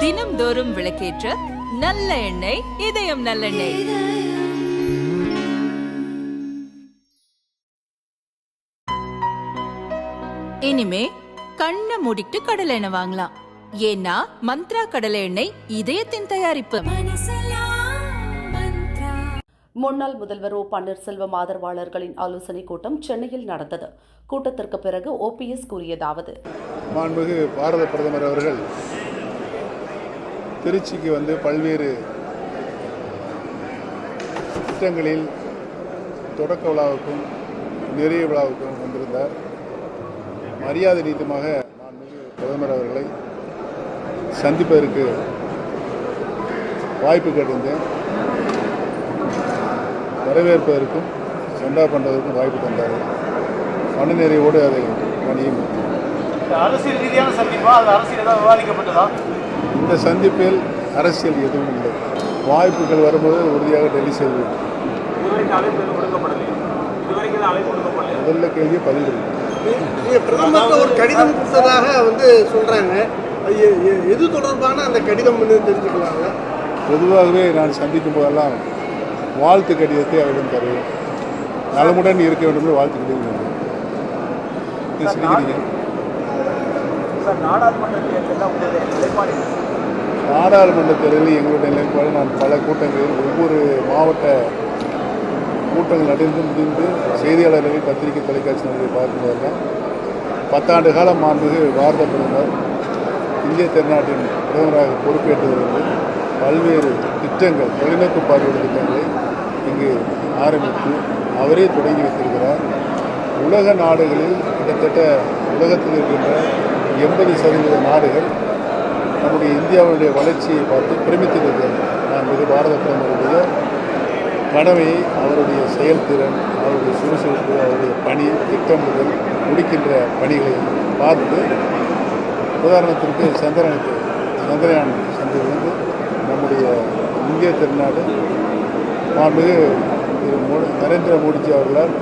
தினம்தோறும் விளக்கேற்ற நல்ல எண்ணெய் இதயம் நல்லெண்ணெய். இனிமே கண்ணை மூடிட்டு கடலை எண்ணெய் வாங்கலாம். ஏன்னா மந்த்ரா கடலை எண்ணெய் இதயத்தின் தயாரிப்பு. முன்னாள் முதல்வர் ஓ. பன்னீர்செல்வம் ஆதரவாளர்களின் ஆலோசனை கூட்டம் சென்னையில் நடந்தது. கூட்டத்திற்கு பிறகு ஓபிஎஸ் கூறியதாவது. மாண்புமிகு பாரத பிரதமர் அவர்கள் திருச்சிக்கு வந்து பல்வேறு திட்டங்களில் தொடக்க விழாவுக்கும் நிறைய விழாவுக்கும் வந்திருந்தார். மரியாதை நிமித்தமாக நான் பிரதமர் அவர்களை சந்திப்பதற்கு வாய்ப்பு கேட்டிருந்தேன். வரவேற்பதற்கும் சண்டா பண்ணுவதற்கும் வாய்ப்பு தந்தார் மனநிறைவோடு அதை பணியும் அரசியல் ரீதியான சந்திப்பா? அது அரசியல் ஏதாவது விவாதிக்கப்பட்டதா? இந்த சந்திப்பில் அரசியல் எதுவும் இல்லை. வாய்ப்புகள் வரும்போது உறுதியாக டெல்லி கொடுக்கப்படலையா முதல்ல கேள்வி பதில் பிரதமருக்கு ஒரு கடிதம் கொடுத்ததாக வந்து எ- எது தொடர்பான அந்த கடிதம் தெரிஞ்சுக்கலாங்க? பொதுவாகவே நான் சந்திக்கும் போதெல்லாம் வாழ்த்து கடிதத்தை அவரிடம் தருவேன். நலமுடன் இருக்க வேண்டும் என்று வாழ்த்து கடிதம் சிரிக்கிறீங்க சார் நாடாளுமன்ற தேர்தலில் எங்களுடைய நிலைப்பாடு நான் பல கூட்டங்களில் ஒவ்வொரு மாவட்ட கூட்டங்கள் நடந்து முடிந்து செய்தியாளர்களை பத்திரிகை தொலைக்காட்சி நிலையை பார்க்கும்போதெல்லாம் பத்தாண்டு காலம் மாண்புகு பாரத பிரதமர் இந்திய திருநாட்டின் பிரதமராக பொறுப்பேற்றதிலிருந்து பல்வேறு திட்டங்கள் தொலைநோக்கு பார்வையுள்ள திட்டங்களை இங்கு ஆரம்பித்து அவரே தொடங்கி வைத்திருக்கிறார். உலக நாடுகளில் கிட்டத்தட்ட உலகத்தில் இருக்கின்ற எண்பது சதவீத நாடுகள் நம்முடைய இந்தியாவுடைய வளர்ச்சியை பார்த்து பிரமித்திருக்கிறது. நான் மிக பாரத பிரதமருடைய கடமை அவருடைய செயல்திறன் அவருடைய சுறுசுறுப்பு அவருடைய பணி திட்டமிடுதல் முடிக்கின்ற பணிகளை பார்த்து உதாரணத்திற்கு சந்திரனுக்கு சந்திரயான் சென்றிருந்து நம்முடைய இந்திய திருநாடு மாண்புமிகு திரு மோடி நரேந்திர மோடிஜி அவர்களால்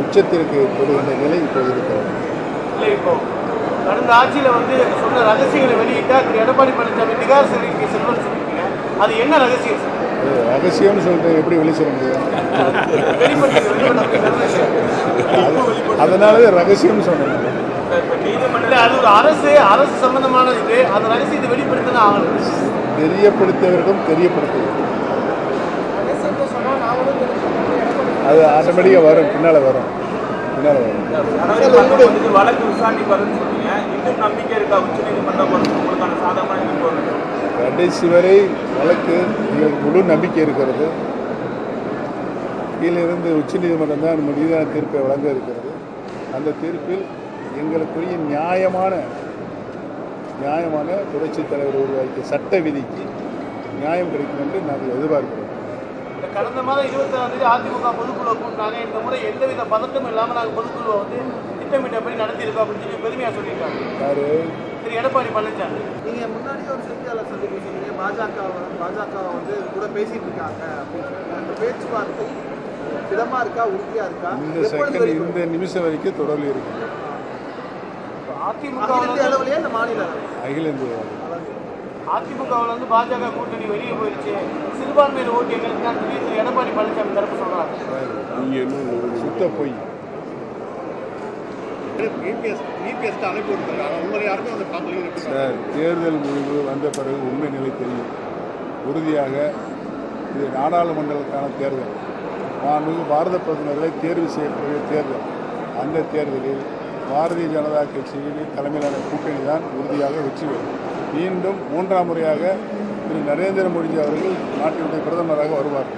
உச்சத்திற்கு போடுகின்ற நிலை இப்போது இருக்கிறார் இப்போ கடந்த ஆட்சியில் வந்து சொன்ன ரகசியங்களை வெளியிட்டா திரு எடப்பாடி பழனிசாமி நிகார் சிறைக்கு செல்வன் சொல்லியிருக்கீங்க. அது என்ன ரகசியம் ரகசியம்னு சொல்லிட்டு எப்படி வெளி சொல்ல முடியும் அதனாலவே ரகசியம்னு சொன்னேன். அது ஒரு அரசு அரசு சம்பந்தமான இது. அந்த ரகசியத்தை வெளிப்படுத்தினா ஆகணும் தெரியப்படுத்தவர்களும் தெரியப்படுத்துவது அது ஆட்டோமேட்டிக்காக வரும் பின்னால் வரும். பின்னால் வரும் வழக்கு சொன்னீங்க. இன்னும் நம்பிக்கை இருக்கா? உச்ச நீதிமன்றம் உங்களுக்கான சாதகமான தீர்ப்பு கடைசி வரை வழக்கு எங்களுக்கு முழு நம்பிக்கை இருக்கிறது. கீழிருந்து உச்சநீதிமன்றம் தான் முடிவான தீர்ப்பை வழங்க இருக்கிறது. அந்த தீர்ப்பில் எங்களுக்குரிய நியாயமான நியாயமான புரட்சித் தலைவர் உருவாக்கிய சட்ட விதிக்கு நியாயம் கிடைக்கும் என்று நாங்கள் எதிர்பார்க்கிறோம். கடந்த மாதம் இருபத்தாறாம் தேதி அதிமுக பொதுக்குழு கூட்டினாங்க இந்த முறை எந்தவித பதட்டமும் இல்லாமல் நாங்கள் பொதுக்குழுவை வந்து திட்டமிட்டபடி நடத்தியிருக்கோம் அப்படின்னு சொல்லி பெருமையாக சொல்லியிருக்காங்க. யாரு? திரு எடப்பாடி பழனிசாமி. நீங்க முன்னாடியே ஒரு செய்தியாளர் சந்திப்பு சொன்னீங்க. பாஜக பாஜக வந்து கூட பேசிட்டு இருக்காங்க அப்படின்னு. அந்த பேச்சுவார்த்தை திடமா இருக்கா உறுதியா இருக்கா? இந்த செகண்ட்? இந்த நிமிஷம் வரைக்கும் தொடர்பில் இருக்குது அதிமுக அளவுலயா இந்த மாநில? அகில இந்திய அதிமுகவில் வந்து பாஜக கூட்டணி வெளியே போயிடுச்சு சிறுபான்மையினர் ஓட்டு எங்களுக்கு தான் திரு எடப்பாடி பழனிசாமி தரப்பு சொல்றாங்க சுத்த பொய். சார் தேர்தல் முடிவு வந்த பிறகு உண்மை நிலை தெரியும். உறுதியாக இது நாடாளுமன்றத்துக்கான தேர்தல். மாண்புமிகு பாரத பிரதமர்களை தேர்வு செய்யக்கூடிய தேர்தல். அந்த தேர்தலில் பாரதிய ஜனதா கட்சியின் தலைமையிலான கூட்டணி தான் உறுதியாக வெற்றி பெறும். மீண்டும் மூன்றாம் முறையாக திரு நரேந்திர மோடிஜி அவர்கள் நாட்டினுடைய பிரதமராக வருவார்.